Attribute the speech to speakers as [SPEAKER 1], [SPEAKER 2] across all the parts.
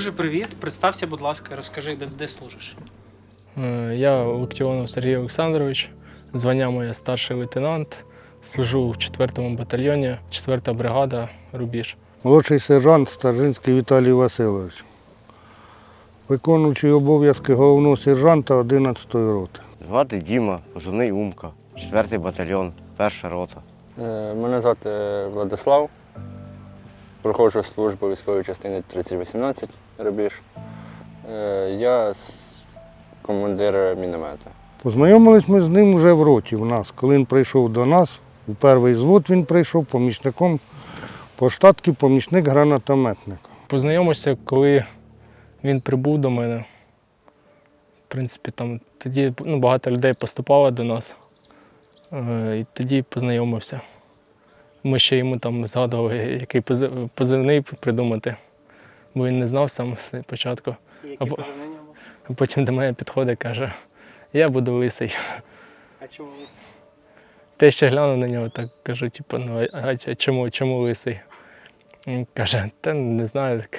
[SPEAKER 1] Друже, привіт. Представся, будь ласка, розкажи, де, де служиш.
[SPEAKER 2] Е, Я Локтіонов Сергій Олександрович, звання моє старший лейтенант. Служу в 4-му батальйоні, 4-та бригада Рубіж.
[SPEAKER 3] Молодший сержант Старжинський Віталій Васильович. Виконуючий обов'язки головного сержанта 11-ї роти.
[SPEAKER 4] Звати Діма, позивний Умка, 4-й батальйон, перша рота.
[SPEAKER 5] Е, Мене звати Владислав. Проходжу службу військової частини 3018 рубіж. Е, Я командир міномета.
[SPEAKER 3] Познайомились ми з ним вже в роті в нас. Коли він прийшов до нас, у перший звод він прийшов помічником по штатки, помічник гранатометника.
[SPEAKER 2] Познайомився, коли він прибув до мене. В принципі, там тоді ну, багато людей поступало до нас. Е, І тоді познайомився. Ми ще йому там згадували, який позивний придумати, бо він не знав сам з початку.
[SPEAKER 1] Які
[SPEAKER 2] Або-
[SPEAKER 1] позивні нього?
[SPEAKER 2] А потім до мене підходить і каже, я буду лисий.
[SPEAKER 1] А чому ви?
[SPEAKER 2] Те ще глянув на нього, так кажу, типу, ну а а чому, чому лисий? Він каже, та не знаю, так,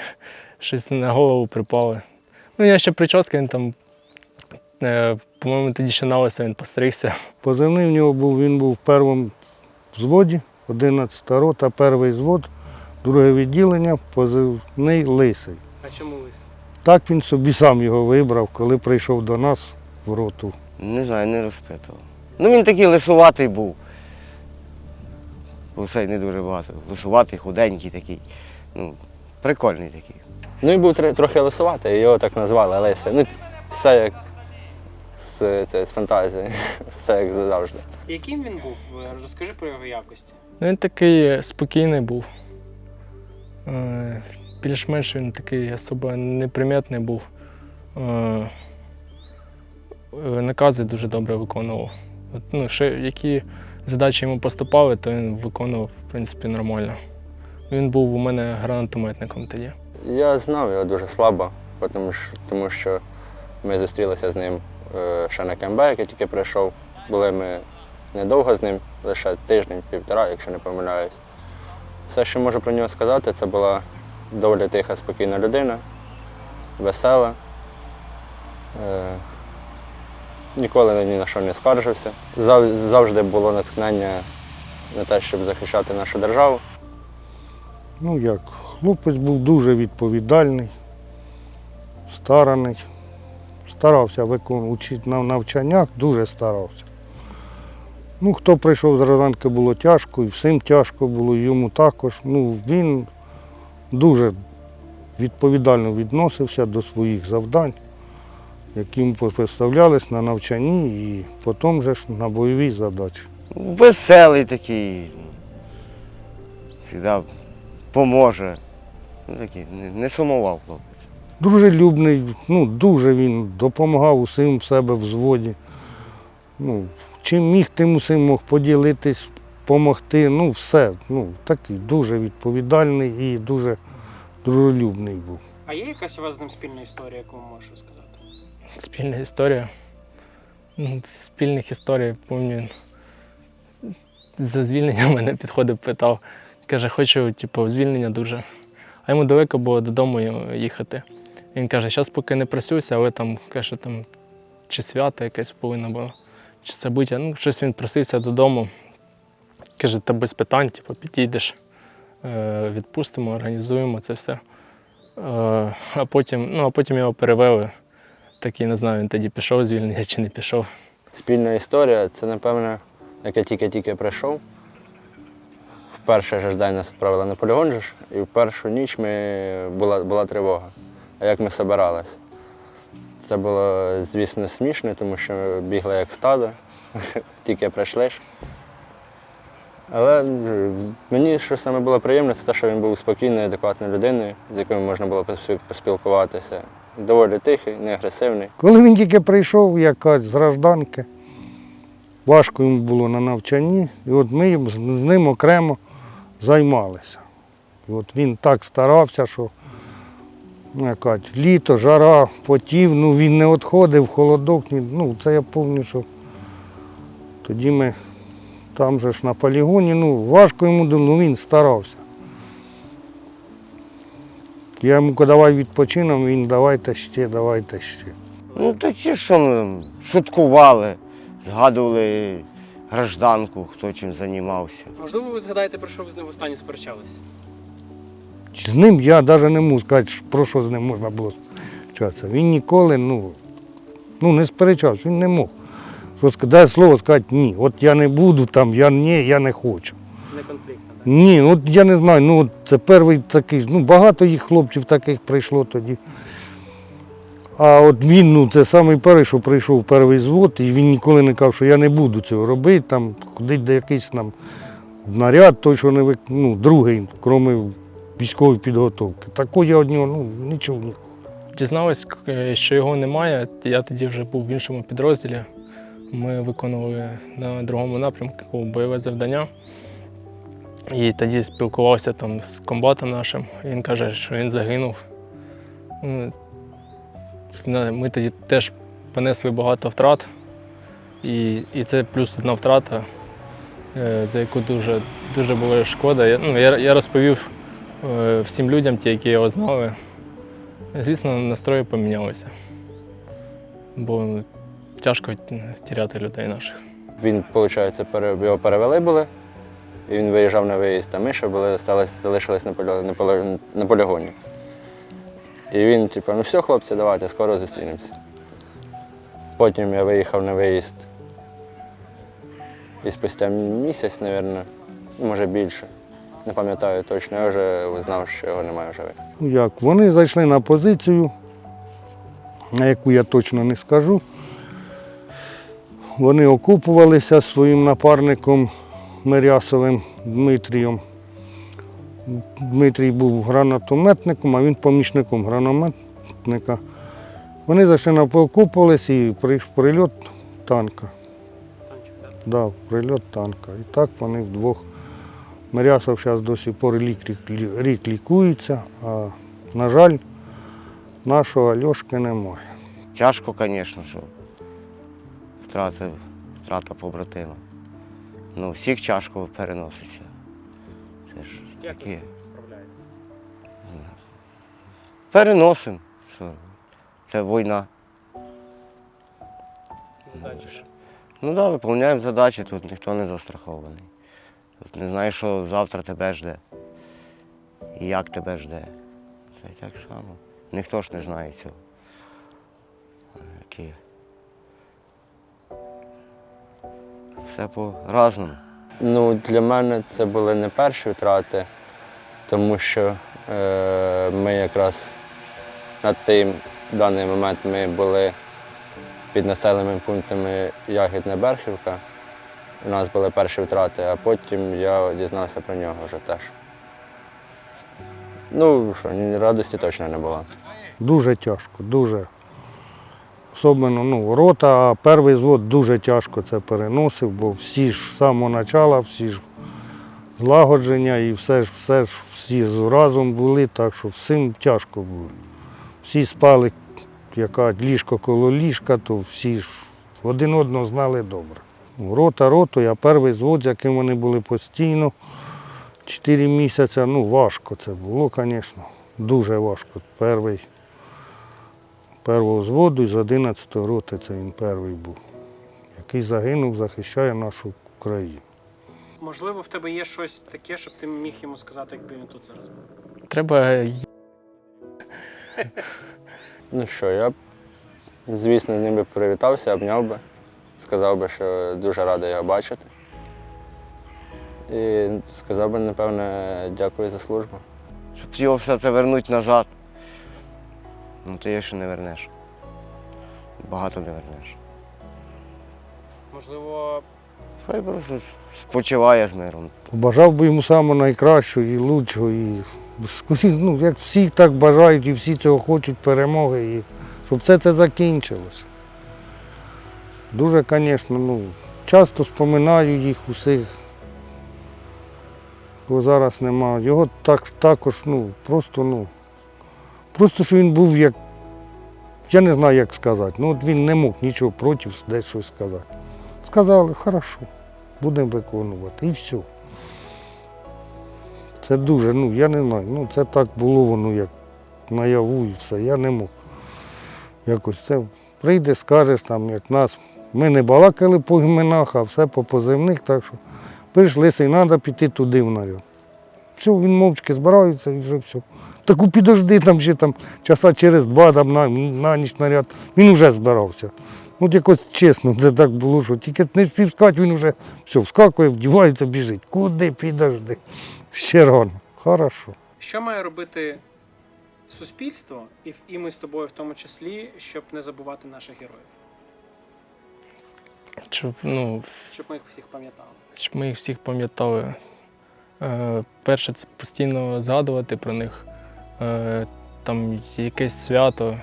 [SPEAKER 2] щось на голову припало. Ну, я ще прическа, він там, е, по-моєму, тоді ще на лисо він постригся.
[SPEAKER 3] Позивний в нього був, він був в першому взводі, 11 рота, перший звод, друге відділення, позивний лисий.
[SPEAKER 1] А чому лисий?
[SPEAKER 3] Так він собі сам його вибрав, коли прийшов до нас в роту.
[SPEAKER 4] Не знаю, не розпитував. Ну він такий лисуватий був. Усе не дуже багато. Лисуватий, худенький такий. Ну, прикольний такий.
[SPEAKER 5] Ну і був трохи лисуватий, його так назвали Леся. Ну, все як з, це, з фантазії, все як завжди.
[SPEAKER 1] Яким він був? Розкажи про його якості.
[SPEAKER 2] Він такий спокійний був. Е, Більш-менш він такий особо неприметний був. Е, е, Накази дуже добре виконував. От, ну, ще які задачі йому поступали, то він виконував, в принципі, нормально. Він був у мене гранатометником тоді.
[SPEAKER 5] Я знав його дуже слабо, тому що, тому що ми зустрілися з ним ще на КМБ, який тільки прийшов. Були ми недовго з ним, лише тиждень-півтора, якщо не помиляюсь. Все, що можу про нього сказати, це була доволі тиха, спокійна людина, весела. Е, ніколи ні на що не скаржився. Завжди було натхнення на те, щоб захищати нашу державу.
[SPEAKER 3] Ну як, хлопець був дуже відповідальний, стараний. Старався виконувати на навчаннях, дуже старався. Ну, хто прийшов з Розанки, було тяжко, і всім тяжко було, і йому також. Ну, він дуже відповідально відносився до своїх завдань, які йому поставлялись на навчанні і потім же ж на бойові задачі.
[SPEAKER 4] Веселий такий. Завжди поможе. Ну, такий, не, не сумував хлопець.
[SPEAKER 3] Дружелюбний, ну, дуже він допомагав усім в себе в зводі. Ну, чим міг, тим усім мог поділитись, допомогти. Ну, все. Ну, такий дуже відповідальний і дуже дружелюбний був.
[SPEAKER 1] А є якась у вас з ним спільна історія, яку ви можете сказати?
[SPEAKER 2] Спільна історія. Ну, Спільних історій, пам'ятаю, за звільнення мене підходив, питав. Каже, хочу, типу, звільнення дуже. А йому далеко було додому їхати. Він каже, зараз поки не просюся, але там, каже, там, чи свято якесь повинно було, чи собиття. Ну, щось він просився додому. Каже, та без питань, типу, підійдеш, е, відпустимо, організуємо це все. Е, А потім, ну, а потім його перевели. Такий не знаю, він тоді пішов звільнення чи не пішов.
[SPEAKER 5] Спільна історія це, напевно, як я тільки-тільки прийшов. В перший ж день нас відправили на полігон, і в першу ніч ми була, була тривога. А як ми збиралися? Це було, звісно, смішно, тому що бігли як стадо, тільки прийшли ж. Але мені що саме було приємне, це те, що він був спокійною, адекватною людиною, з якою можна було поспілкуватися. Доволі тихий, не агресивний.
[SPEAKER 3] Коли він тільки прийшов, якась з гражданки, важко йому було на навчанні, і от ми з ним окремо займалися. І от він так старався, що ну, літо, жара, потів, ну він не відходив, холодок, ну це я пам'ятаю, що тоді ми там же ж на полігоні, ну важко йому, ну він старався. Я йому давай відпочинемо, він давайте ще, давайте ще.
[SPEAKER 4] Ну, такі, що шуткували, згадували гражданку, хто чим займався.
[SPEAKER 1] Можливо, ви згадаєте, про що ви з ним востаннє сперечались?
[SPEAKER 3] З ним я навіть не можу сказати, про що з ним можна було сперечатися. Він ніколи ну, ну, не сперечався, він не мог. Дай слово сказати ні. От я не буду там, я ні, я не хочу.
[SPEAKER 1] Не конфліктно?
[SPEAKER 3] Ні, от я не знаю, ну от це перший такий, ну багато їх хлопців таких прийшло тоді. А от він, ну це самий перший, що прийшов перший звод, і він ніколи не казав, що я не буду цього робити, там ходить де якийсь нам наряд, той, що не вик... ну, другий, крім військової підготовки. Такого я від нього ну, не ніколи.
[SPEAKER 2] Дізнались, е, що його немає. Я тоді вже був в іншому підрозділі. Ми виконували на другому напрямку бойове завдання. І тоді спілкувався там з комбатом нашим. Він каже, що він загинув. Ну, Ми тоді теж понесли багато втрат. І, і це плюс одна втрата, е, за яку дуже, дуже було шкода. Я, ну, я, я розповів всім людям, ті, які його знали. Звісно, настрої помінялися. Бо тяжко втіряти людей наших.
[SPEAKER 5] Він, виходить, його перевели були, і він виїжджав на виїзд, а ми ще були, залишились на полігоні. І він, типу, ну все, хлопці, давайте, скоро зустрінемося. Потім я виїхав на виїзд. І спустя місяць, мабуть, може більше. Не пам'ятаю точно, я вже знав, що його немає в живих.
[SPEAKER 3] Ну як, вони зайшли на позицію, на яку я точно не скажу. Вони окупувалися своїм напарником Мирясовим Дмитрієм. Дмитрій був гранатометником, а він помічником гранатометника. Вони зайшли на окупувалися і прийшов прильот танка.
[SPEAKER 1] Танчик, так?
[SPEAKER 3] Да, прильот танка. І так вони вдвох. Мирясов зараз до сих пор рік, рік, рік лікується, а на жаль, нашого Альошки немає.
[SPEAKER 4] Тяжко, звісно, що втрата, втрата побратима. Ну, всіх тяжко переноситься. Це ж
[SPEAKER 1] Як ви справляєтесь?
[SPEAKER 4] Переносимо. Що? Це війна.
[SPEAKER 1] Задачі.
[SPEAKER 4] Ну так, да, виконуємо задачі, тут ніхто не застрахований. Не знаєш, що завтра тебе жде. І як тебе жде. Це так само. Ніхто ж не знає цього. Які... Все по-разному.
[SPEAKER 5] Ну, для мене це були не перші втрати, тому що е, ми якраз на той даний момент ми були під населеними пунктами Ягідна Берхівка. У нас були перші втрати, а потім я дізнався про нього вже теж. Ну що, радості точно не було.
[SPEAKER 3] Дуже тяжко, дуже. Особливо ну, рота, а перший звод дуже тяжко це переносив, бо всі ж з самого початку, всі ж злагодження і все ж, все ж всі разом були, так що всім тяжко було. Всі спали, яка ліжко коло ліжка, то всі ж один одного знали добре. Рота роту, а перший звод, з яким вони були постійно, 4 місяці, ну важко це було, звісно. Дуже важко. Перший першого зводу з 11 роти це він перший був, який загинув, захищає нашу країну.
[SPEAKER 1] Можливо, в тебе є щось таке, щоб ти міг йому сказати, якби він тут зараз був.
[SPEAKER 2] Треба
[SPEAKER 5] Ну що, я б, звісно, з ним би привітався, обняв би, сказав би, що дуже радий його бачити. І сказав би, напевне, дякую за службу.
[SPEAKER 4] Щоб його все це вернути назад, ну ти його ще не вернеш. Багато не вернеш.
[SPEAKER 1] Можливо,
[SPEAKER 4] Хай просто спочиває з миром.
[SPEAKER 3] Бажав би йому самого найкращого і лучшого. І ну, як всі так бажають і всі цього хочуть перемоги, і щоб це, це закінчилось. Дуже, звісно, ну, часто споминаю їх усіх. Його зараз немає. Його так, також, ну, просто, ну, просто що він був як, я не знаю, як сказати. Ну, от він не мог нічого проти десь щось сказати. Сказали, хорошо, будемо виконувати. І все. Це дуже, ну я не знаю, ну це так було воно як наяву і все. Я не мог. Якось це прийде, скажеш там, як нас. Ми не балакали по іменах, а все по позивних, так що прийшли, сей, треба піти туди в наряд. Все, він мовчки збирається і вже все. Таку підожди там ще там часа через два там, на, на ніч наряд. Він вже збирався. От якось чесно, це так було, що тільки не встиг сказати, він вже все, вскакує, вдівається, біжить. Куди підожди? Ще рано. Хорошо.
[SPEAKER 1] Що має робити суспільство, і ми з тобою в тому числі, щоб не забувати наших героїв,
[SPEAKER 2] Щоб, ну,
[SPEAKER 1] щоб ми їх всіх пам'ятали?
[SPEAKER 2] щоб ми їх всіх пам'ятали. Е, перше, це постійно згадувати про них. Е, там якесь свято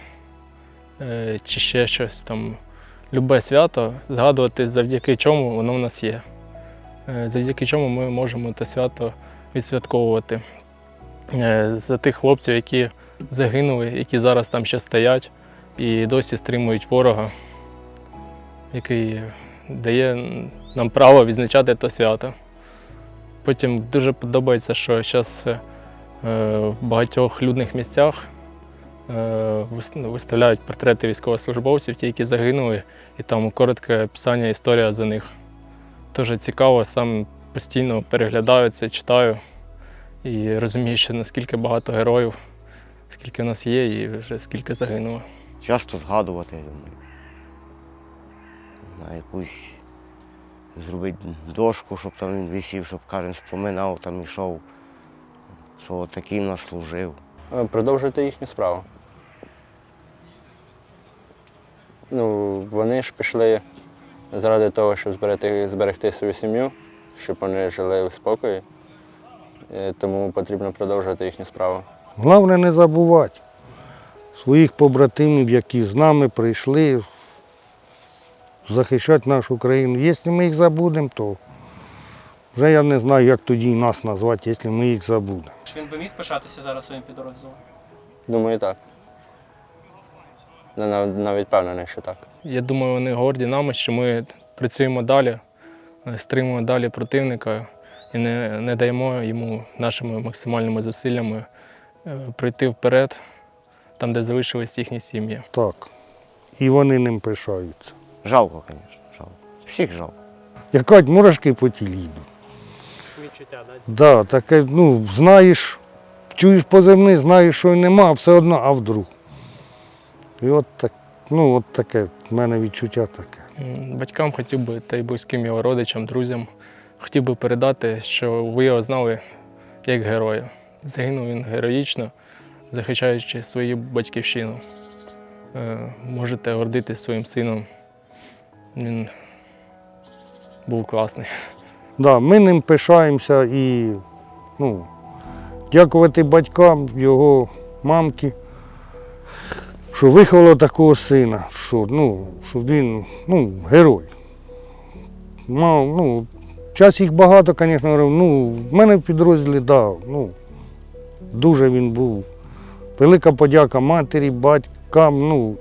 [SPEAKER 2] е, чи ще щось там. Любе свято згадувати, завдяки чому воно в нас є. Е, завдяки чому ми можемо те свято відсвятковувати. Е, за тих хлопців, які загинули, які зараз там ще стоять і досі стримують ворога, який дає нам право відзначати це свято. Потім дуже подобається, що зараз в багатьох людних місцях е, ну, виставляють портрети військовослужбовців, ті, які загинули, і там коротке описання історія за них. Дуже цікаво, сам постійно переглядаю це, читаю і розумію, що наскільки багато героїв, скільки в нас є, і вже скільки загинуло.
[SPEAKER 4] Часто згадувати, я думаю. На якусь зробити дошку, щоб там він висів, щоб кожен споминав, там ішов, що от такий нас служив.
[SPEAKER 5] Е, Продовжуйте їхню справу. Ну, вони ж пішли заради того, щоб зберегти, зберегти свою сім'ю, щоб вони жили в спокої. Е, Тому потрібно продовжувати їхню справу.
[SPEAKER 3] Головне не забувати своїх побратимів, які з нами прийшли захищати нашу країну. Якщо ми їх забудемо, то вже я не знаю, як тоді нас назвати, якщо ми їх забудемо.
[SPEAKER 1] Чи він би міг пишатися зараз своїм підрозділом?
[SPEAKER 5] Думаю, так. Нав- навіть впевнений, що так.
[SPEAKER 2] Я думаю, вони горді нами, що ми працюємо далі, е, стримуємо далі противника і не, не даємо йому нашими максимальними зусиллями е, пройти вперед, там, де залишились їхні сім'ї.
[SPEAKER 3] Так. І вони ним пишаються.
[SPEAKER 4] Жалко, звісно, жалко. Всіх жалко.
[SPEAKER 3] Як кажуть, мурашки по тілі йдуть.
[SPEAKER 1] Відчуття, да?
[SPEAKER 3] Да, таке, ну, знаєш, чуєш позивний, знаєш, що нема, а все одно, а вдруг. І от так, ну, от таке, в мене відчуття таке.
[SPEAKER 2] Батькам хотів би та й близьким його родичам, друзям, хотів би передати, що ви його знали як героя. Загинув він героїчно, захищаючи свою батьківщину. Е, Можете гордитись своїм сином. Він був класний.
[SPEAKER 3] Да, ми ним пишаємося і ну, дякувати батькам, його мамки, що виховало такого сина, що, ну, що він ну, герой. Мав, ну, час їх багато, звісно, ну, в мене в підрозділі да, ну, дуже він був. Велика подяка матері, батькам, ну,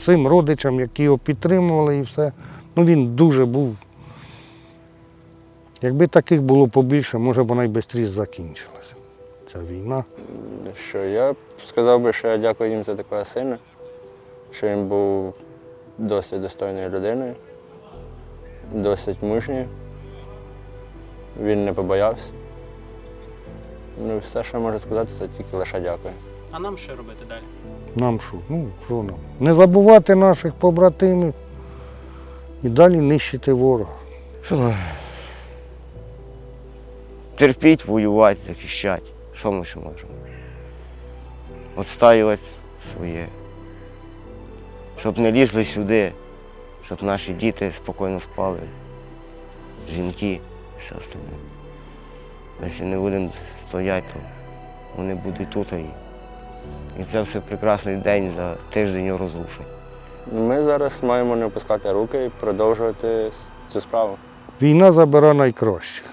[SPEAKER 3] всім родичам, які його підтримували і все. Ну, він дуже був Якби таких було побільше, може б вона й швидше закінчилася. Ця війна.
[SPEAKER 5] Що я б сказав би, що я дякую їм за такого сина, що він був досить достойною людиною, досить мужньою. Він не побоявся. Ну, все, що я можу сказати, це тільки лише дякую.
[SPEAKER 1] А нам що робити далі?
[SPEAKER 3] Нам що? Ну, що нам? Не забувати наших побратимів і далі нищити ворога.
[SPEAKER 4] Що? Терпіть, воювати, захищати. Що ми ще можемо? Отстаювати своє. Щоб не лізли сюди, щоб наші діти спокійно спали, жінки, все остальне. Якщо не будемо стояти, то вони будуть тут. І, це все прекрасний день за тиждень розрушить.
[SPEAKER 5] Ми зараз маємо не опускати руки і продовжувати цю справу.
[SPEAKER 3] Війна забирає найкращих.